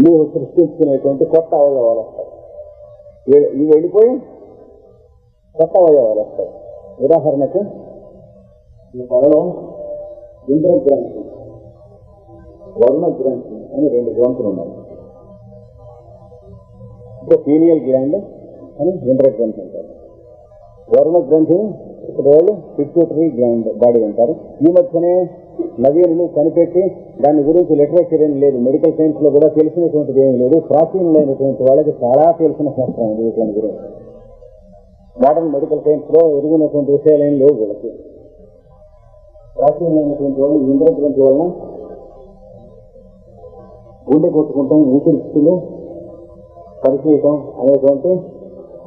నువ్వు సృష్టించుకునేటువంటి కొత్త అవయవాలు వస్తాయి. ఇవి- వెళ్ళిపోయి కొత్త అవయవాలు వస్తాయి. ఉదాహరణకు ఈ తలలో ఇంద్రగ్రంథి వర్ణ గ్రంథి అని రెండు గ్రంథులు ఉన్నాయి. ఇంకా పీనియల్ గ్లాండ్ అని ఇంద్రగ్రంథి అంటారు. వర్ణ గ్రంథి ఇప్పుడు వాళ్ళు పిక్యూటరీ గ్లాండ్ బాడీ అంటారు. ఈ మధ్యనే నవీనులు కనిపెట్టి దాని గురించి లిటరేచర్ ఏం లేదు. మెడికల్ సైన్స్లో కూడా తెలిసినటువంటిది ఏం లేదు. ప్రాచీనమైనటువంటి వాళ్ళకి చాలా తెలిసిన శాస్త్రం ఇది వీటి గురించి మోడర్న్ మెడికల్ సైన్స్లో ఎరుగునటువంటి విషయాలు ఏం లేవు వీళ్ళకి. ప్రాచీనమైనటువంటి వాళ్ళు ఈ ఇంద్రగ్రంథి వలన గుండె కొట్టుకుంటాం ఊపిరిస్తులు పనిచేయటం అనేటువంటి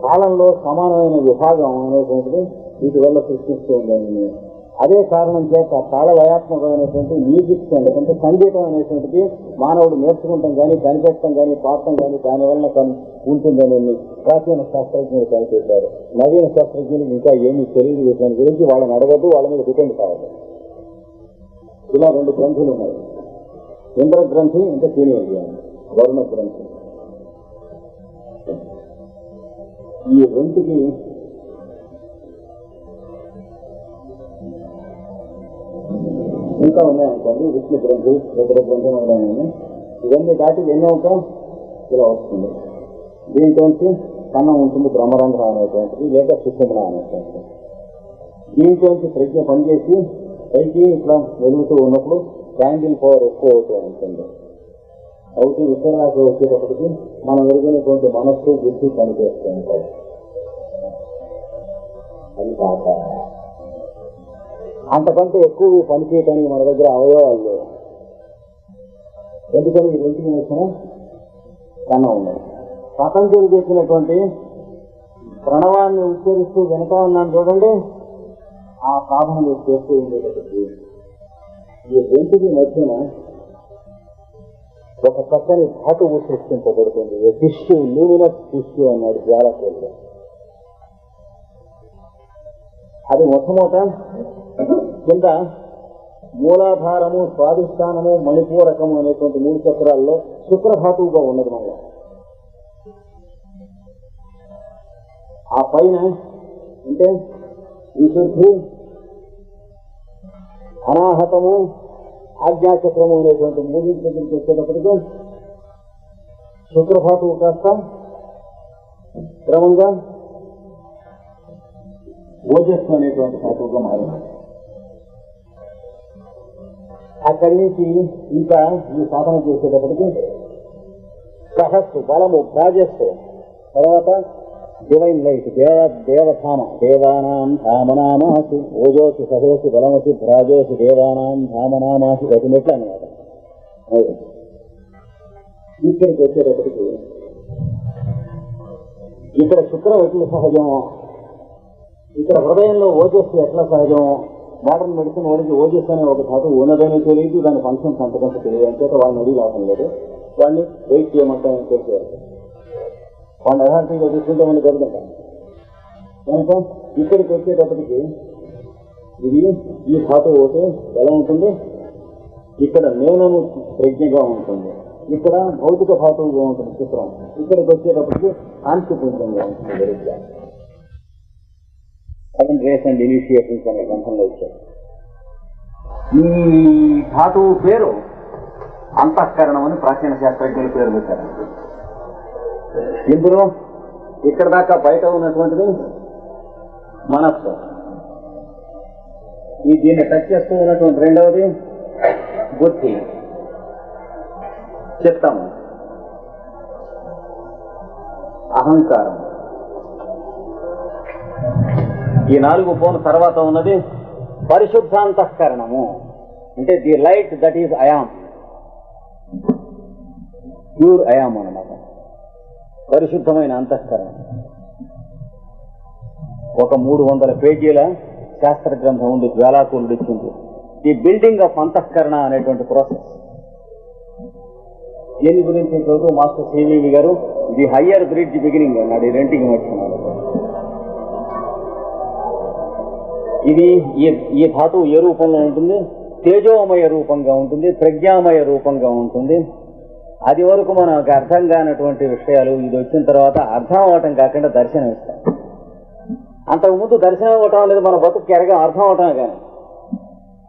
కాలంలో సమానమైన విభాగం అనేటువంటిది వీటి వల్ల సృష్టిస్తూ ఉందని అదే కారణం చేత తాళలయాత్మకమైనటువంటి మ్యూజిక్ ఎందుకంటే సంగీతం అనేటువంటిది మానవుడు నేర్చుకుంటాం కానీ కనిపెట్టడం కానీ పాడటం కానీ దానివల్ల ఉంటుందని ప్రాచీన శాస్త్రజ్ఞులు కనిపెట్టారు నవీన శాస్త్రజ్ఞులు ఇంకా ఏమీ తెలియదు దాని గురించి. వాళ్ళని అడగద్దు వాళ్ళ మీద డిపెండ్ కావాలి ఇలా రెండు గ్రంథులు ఉన్నాయి. ఇంద్ర గ్రంథి ఇంకా సీనియర్ గ్రంథి వరుణ గ్రంథి ఈ రెండుకి ఇంకా ఉన్నాయనుకోండి విష్ణు గ్రంథి రుద్ర గ్రంథం మొదలైనవి ఇవన్నీ దాటి ఎన్ని ఇలా వస్తుంది. దీంట్లోంచి కన్నం ఉంటుంది బ్రహ్మరంధ్ర అనేటువంటిది లేక సుషుమ్న అనేటువంటిది. దీంట్లోంచి ప్రజ్ఞ పనిచేసి పైకి ఇట్లా వెలుగుతూ ఉన్నప్పుడు క్యాండిల్ పవర్ ఎక్కువ అవుతూ ఉంటుంది. అవుతూ విశ్వరాశి వచ్చేటప్పటికి మనం ఎరుగునటువంటి మనస్సు బుద్ధి పనిచేస్తూ ఉంటాయి. అది కాక. అంతకంటే ఎక్కువ పని చేయడానికి మన దగ్గర అవయవాలు లేవు. ఎందుకని ఈ రెండుకి కన్నా ఉన్నాయి పతంజలి చేసినటువంటి ప్రణవాన్ని ఉచ్చరిస్తూ వెనక ఉన్నాను చూడండి. ఆ సాధన మీరు చేస్తూ ఉండేటప్పటికి ఈ రెండుకి మధ్యన ఒక చక్కని ధాతువు సృష్టించబడుతుంది. శిష్యు లూమినస్ శిష్యు అన్నాడు జ్వాలకేళ్ళు అది మొట్టమొదట కింద మూలాధారము స్వాధిష్టానము మణిపూరకము అనేటువంటి మూడు చక్రాల్లో శుక్రధాతువుగా ఉన్నది మనలో ఆ పైన అంటే విశుద్ధి అనాహతము ఆజ్ఞాచక్రము అనేటువంటి మూడింటి దగ్గరికి వచ్చేటప్పటికి శుక్రధాతువు కాస్త క్రమంగా ఓజస్సు అనేటువంటి ధాతువుగా మారింది. అక్కడి నుంచి ఇంకా ఈ సాధన చేసేటప్పటికి సహస్సు బలము ప్రాజస్సు తర్వాత డివైన్ లైట్ దేవ దేవధామ దేవానాం ధామనామాసి ఓజోసి సహోసి బలమసి భ్రాజోసి దేవానాం ధామనామాసి గతినట్లు అనమాట ఇక్కడికి వచ్చేటప్పటికి ఇక్కడ శుక్రం ఎట్లా ఇక్కడ హృదయంలో ఓజస్సు ఎట్లా సహజం మోడర్న్ మెడిసిన్ వాడికి ఓజస్ అనే ఒక ధాతువు ఉన్నదని తెలియదు. దాని ఫంక్షన్స్ అంతకంత తెలియదు. అంచేత వాళ్ళని అడిగి లాభం లేదు. వాడిని వెయిట్ చేయమంటామని తెలిసేవారు వాళ్ళని యథార్థంగా తీసుకుంటే మనం జరుగుతుంటాం కనుక ఇక్కడికి వచ్చేటప్పటికి ఇది ఈ ధాతు ఒకటి ఎలా ఉంటుంది? ఇక్కడ నేనను ప్రజ్ఞగా ఉంటుంది. ఇక్కడ భౌతిక ధాతువుగా ఉంటుంది చిత్రం. ఇక్కడికి వచ్చేటప్పటికి కాంతిపుంజంగా ఉంటుంది. దరిద్ర సెవెన్ రేస్ అండ్ ఇనిషియేషన్స్ అనే గ్రంథంలో ఇచ్చారు. ఈ ధాతువు పేరు అంతఃకరణం అని ప్రాచీన శాస్త్రజ్ఞులు పేరు పెట్టారు. ఇందులో ఇక్కడ దాకా బయట ఉన్నటువంటిది మనస్సు. ఈ దీన్ని టచ్ చేస్తూ ఉన్నటువంటి రెండవది బుద్ధి. చిత్తము అహంకారం. ఈ నాలుగు పోను తర్వాత ఉన్నది పరిశుద్ధాంతఃకరణము. అంటే the light that is I am. Pure I am అనమాట పరిశుద్ధమైన అంతఃకరణం. ఒక మూడు వందల పేజీల శాస్త్ర గ్రంథం ఉంది జ్వాలాకులుడు ఇచ్చింది. ది బిల్డింగ్ ఆఫ్ అంతఃకరణ అనేటువంటి ప్రాసెస్ దీని గురించి మాస్టర్ సివివి గారు? ది హయ్యర్ బ్రిడ్జ్ బిగినింగ్ అన్నాడు ఈ రెంటికి వచ్చినాడు ఇది ఈ ఈ ధాతువు ఏ రూపంలో ఉంటుంది? తేజోమయ రూపంగా ఉంటుంది ప్రజ్ఞామయ రూపంగా ఉంటుంది. అది వరకు మనకు అర్థం కానటువంటి విషయాలు ఇది వచ్చిన తర్వాత అర్థం అవటం కాకుండా దర్శనం ఇస్తాం. అంతకుముందు దర్శనం అవ్వటం అనేది మన బతుకు ఎరగా అర్థం అవటం కానీ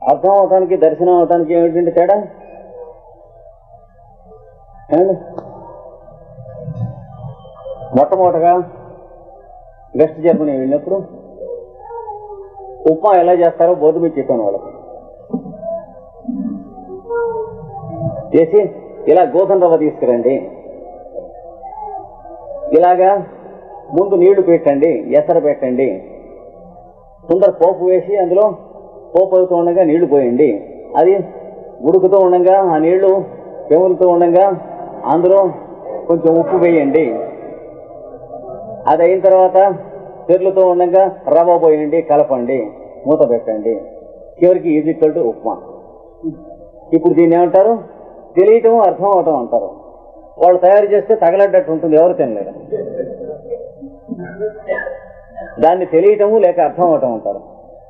అర్థం అవటానికి దర్శనం అవటానికి ఏమిటంటే తేడా? మొట్టమొదటగా వెస్ట్ జర్మనీ వెళ్ళినప్పుడు ఉప్మా ఎలా చేస్తారో బోర్డు మీద చెప్పాను వాళ్ళకు. చేసి ఇలా గోధుమ రవ్వ తీసుకురండి. ఇలాగా ముందు నీళ్ళు పెట్టండి ఎసర పెట్టండి. తొందర పోపు వేసి అందులో పోపు అవుతూ ఉండగా నీళ్ళు పోయండి. అది ఉడుకుతూ ఉండగా ఆ నీళ్ళు పెములుతూ ఉండగా అందులో కొంచెం ఉప్పు వేయండి. అది అయిన తర్వాత తెరులుతూ ఉండగా రవ్వ పోయండి కలపండి. మూత పెట్టండి. చివరికి ఈజ్ ఈక్వల్ టు ఉప్మా. ఇప్పుడు దీన్ని ఏమంటారు? తెలియటం అర్థం అవటం అంటారు. వాళ్ళు తయారు చేస్తే తగలడ్డట్టు ఉంటుంది ఎవరు తినలేరు. దాన్ని తెలియటము లేక అర్థం అవటం అంటారు.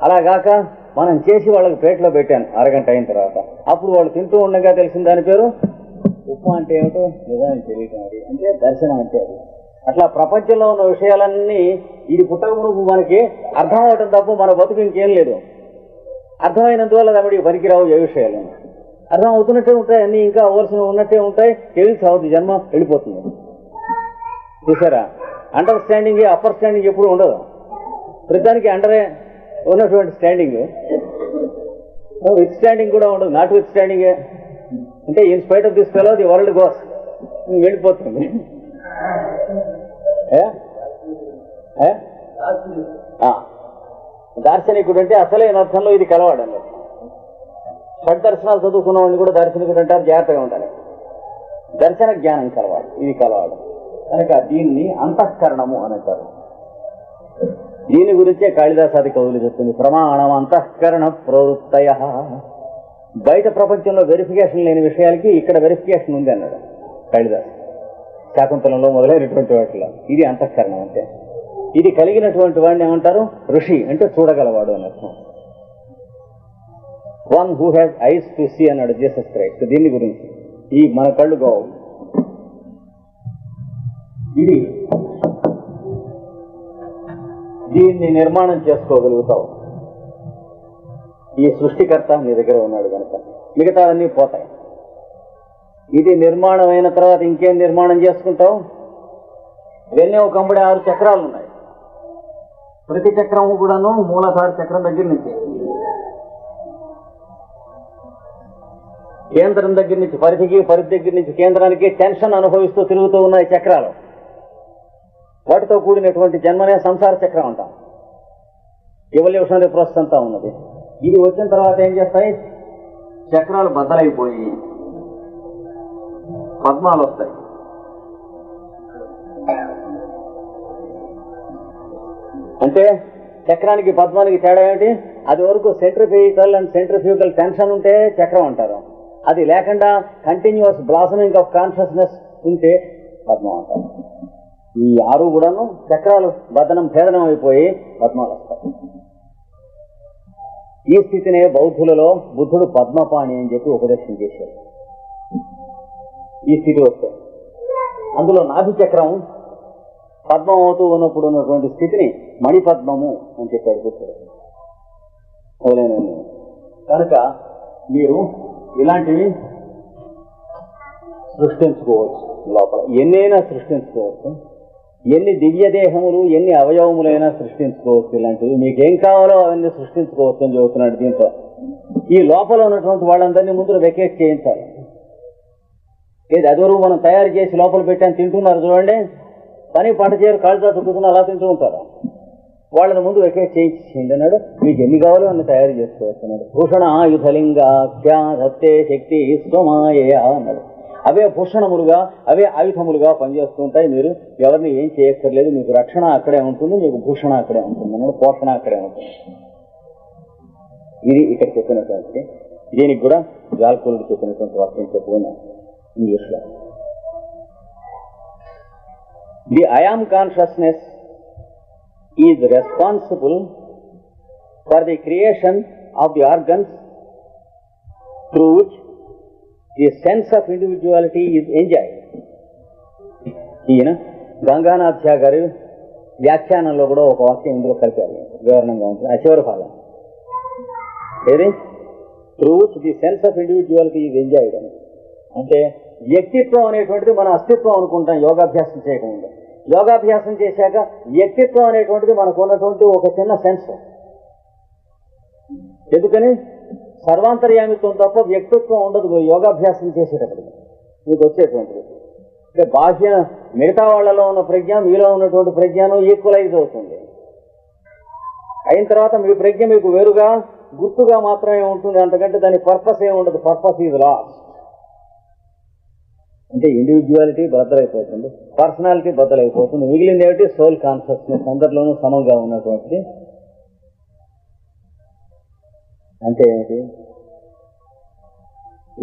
అలాగాక మనం చేసి వాళ్ళకి ప్లేట్లో పెట్టాను అరగంట అయిన తర్వాత. అప్పుడు వాళ్ళు తింటూ ఉండగా తెలిసిన దాని పేరు? ఉప్మా అంటే ఏమిటో నిజానికి తెలియటం అది. అంటే దర్శనం అంటే అది. అట్లా ప్రపంచంలో ఉన్న విషయాలన్నీ ఇది పుట్టక మునుపు మనకి అర్థం అవటం తప్ప మన బతుకు ఇంకేం లేదు. అర్థమైనందువల్ల తమిడికి పనికిరావు ఏ విషయాలు అర్థం అవుతున్నట్టే ఉంటాయి అన్ని ఇంకా అవ్వాల్సిన ఉన్నట్టే ఉంటాయి. తెలిసి అవుతుంది జన్మ వెళ్ళిపోతుంది. చూసారా? అండర్ స్టాండింగ్ అప్పర్ స్టాండింగ్ ఎప్పుడు ఉండదు. ప్రతిదానికి అండరే ఉన్నటువంటి స్టాండింగ్ విత్ స్టాండింగ్ కూడా ఉండదు. నాట్ విత్ స్టాండింగ్ అంటే in spite of this fellow the world goes వెళ్ళిపోతుంది. ఏ? దార్శనికుడు అంటే అసలైన అర్థంలో ఇది కలవాడండి. షడ్ దర్శనాలు చదువుకున్న వాడిని కూడా దార్శనికుడు అంటారు జాగ్రత్తగా ఉండాలి. దర్శన జ్ఞానం కలవాడు ఇది కలవాడు కనుక దీన్ని అంతఃకరణము అని అంటారు దీని గురించే కాళిదాసాది కవులు చెప్తుంది ప్రమాణం అంతఃకరణ ప్రవృత్తయ. బయట ప్రపంచంలో వెరిఫికేషన్ లేని విషయాలకి ఇక్కడ వెరిఫికేషన్ ఉంది అన్నాడు కాళిదాస్. శాకుంతలంలో మొదలైనటువంటి వాటిలో. ఇది అంతఃకరణం అంటే. ఇది కలిగినటువంటి వాడిని ఏమంటారు? ఋషి అంటే చూడగలవాడు అని అర్థం. One who has eyes to see అన్నాడు జీసస్ క్రైస్ట్ దీని గురించి. ఈ మన కళ్ళు గోవు. ఇది. దీన్ని నిర్మాణం చేసుకోగలుగుతావు. ఈ సృష్టికర్త నీ దగ్గర ఉన్నాడు కనుక. మిగతావన్నీ పోతాయి. ఇది నిర్మాణం అయిన తర్వాత ఇంకేం నిర్మాణం చేసుకుంటావు? వెన్నె ఒక కంబడి ఆరు చక్రాలు ఉన్నాయి ప్రతి చక్రము కూడాను మూలాధార చక్రం దగ్గర నుంచి. కేంద్రం దగ్గర నుంచి పరిధికి పరిధి దగ్గర నుంచి కేంద్రానికి టెన్షన్ అనుభవిస్తూ తిరుగుతూ ఉన్నాయి చక్రాలు. వాటితో కూడినటువంటి జన్మనే సంసార చక్రం అంటాం. ఎవల్యూషనరీ ప్రాసెస్ అంతా ఉన్నది. ఇది వచ్చిన తర్వాత ఏం చేస్తాయి? చక్రాలు బద్దలైపోయి పద్మాలు వస్తాయి. అంటే చక్రానికి పద్మానికి తేడా ఏమిటి? అది వరకు సెంట్రిఫ్యూగల్ అండ్ సెంట్రిఫ్యూగల్ టెన్షన్ ఉంటే చక్రం అంటారు. అది లేకుండా కంటిన్యూస్ బ్లాసమింగ్ ఆఫ్ కాన్షియస్నెస్ ఉంటే పద్మం అంటారు. ఈ ఆరు కూడాను చక్రాలు బదనం భేదనం అయిపోయి పద్మాలు వస్తాయి. ఈ స్థితినే బౌద్ధులలో బుద్ధుడు పద్మపాణి అని చెప్పి ఉపదేశం చేశారు. ఈ స్థితి వస్తే అందులో నాభి చక్రం పద్మం అవుతూ ఉన్నప్పుడు ఉన్నటువంటి స్థితిని మణిపద్మము అని చెప్పాడు బుద్ధుడు. కనుక మీరు ఇలాంటివి సృష్టించుకోవచ్చు లోపల. ఎన్నైనా సృష్టించుకోవచ్చు. ఎన్ని దివ్య దేహములు ఎన్ని అవయవములైనా సృష్టించుకోవచ్చు ఇలాంటివి. మీకేం కావాలో అవన్నీ సృష్టించుకోవచ్చు అని చెబుతున్నాడు దీంతో. ఈ లోపల ఉన్నటువంటి వాళ్ళందరినీ ముందు వెకేట్ చేయించాలి. ఏది అదివరకు మనం తయారు చేసి లోపల పెట్టాను తింటున్నారు చూడండి. పని పంట చేయరు కాళ్ళు చాటుకుంటున్నా అలా తింటూ ఉంటారు? వాళ్ళని ముందు ఎక్కడ చేయించేయండి అన్నాడు మీకు ఎన్ని కావాలో అన్ని తయారు చేసుకోవచ్చు అన్నాడు భూషణ ఆయుధలింగ దత్తే శక్తి స్వమాయ అన్నాడు. అవే భూషణములుగా అవే ఆయుధములుగా పనిచేస్తూ ఉంటాయి. మీరు ఎవరిని ఏం చేయక్కర్లేదు. మీకు రక్షణ అక్కడే ఉంటుంది మీకు భూషణ అక్కడే ఉంటుంది. అన్నాడు. పోషణ అక్కడే ఉంటుంది. ఇది ఇక్కడ చెప్పినటువంటి దీనికి కూడా జాల్కూలుడు చెప్పినటువంటి వాక్యం చెప్పుకున్నాం. ఇంగ్లీష్లో. The i am consciousness is responsible for the creation of the organs through which the sense of individuality is enjoyed. ఈయన గంగానాథ్ గారి వ్యాఖ్యానంలో కూడా ఒక వాక్యం ఇందులో కలిపారు వివరణంగా ఉంటుంది ఆ చివరి భాగం ఏది through the sense of individuality is enjoyed అని అంటే వ్యక్తిత్వం అనేటువంటిది మన అస్తిత్వం అనుకుంటాం యోగాభ్యాసం చేయకుండా యోగాభ్యాసం చేశాక వ్యక్తిత్వం అనేటువంటిది మనకు ఉన్నటువంటి ఒక చిన్న సెన్స్. ఎందుకని? సర్వాంతర్యామిత్వం తప్ప వ్యక్తిత్వం ఉండదు యోగాభ్యాసం చేసేటప్పటికి మీకు వచ్చేటువంటిది. అంటే బాహ్య మిగతా వాళ్ళలో ఉన్న ప్రజ్ఞ మీలో ఉన్నటువంటి ప్రజ్ఞను ఈక్వలైజ్ అవుతుంది. అయిన తర్వాత మీ ప్రజ్ఞ మీకు వేరుగా గుర్తుగా మాత్రమే ఉంటుంది. అంతకంటే దాని పర్పస్ ఏమి ఉండదు పర్పస్ ఈజ్ లాస్. అంటే ఇండివిజువాలిటీ బద్దలైపోతుంది పర్సనాలిటీ బద్దలైపోతుంది. మిగిలింది ఏమిటి? సోల్ కాన్షియస్నెస్ అందరిలోనూ సమంగా ఉన్నటువంటిది అంటే ఏమిటి?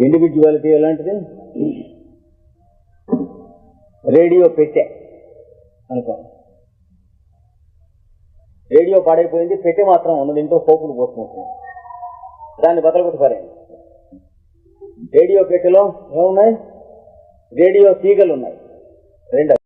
ఇండివిజువాలిటీ ఎలాంటిది? రేడియో పెట్టే అనుకో. రేడియో పాడైపోయింది పెట్టె మాత్రం ఉన్నది ఇంట్లో పోపులు పోసుకుంటుంది. దాన్ని బదలగొట్టి పారేయండి. రేడియో పెట్టెలో ఏమున్నాయి? రేడియో తీగలు ఉన్నాయి రెండవ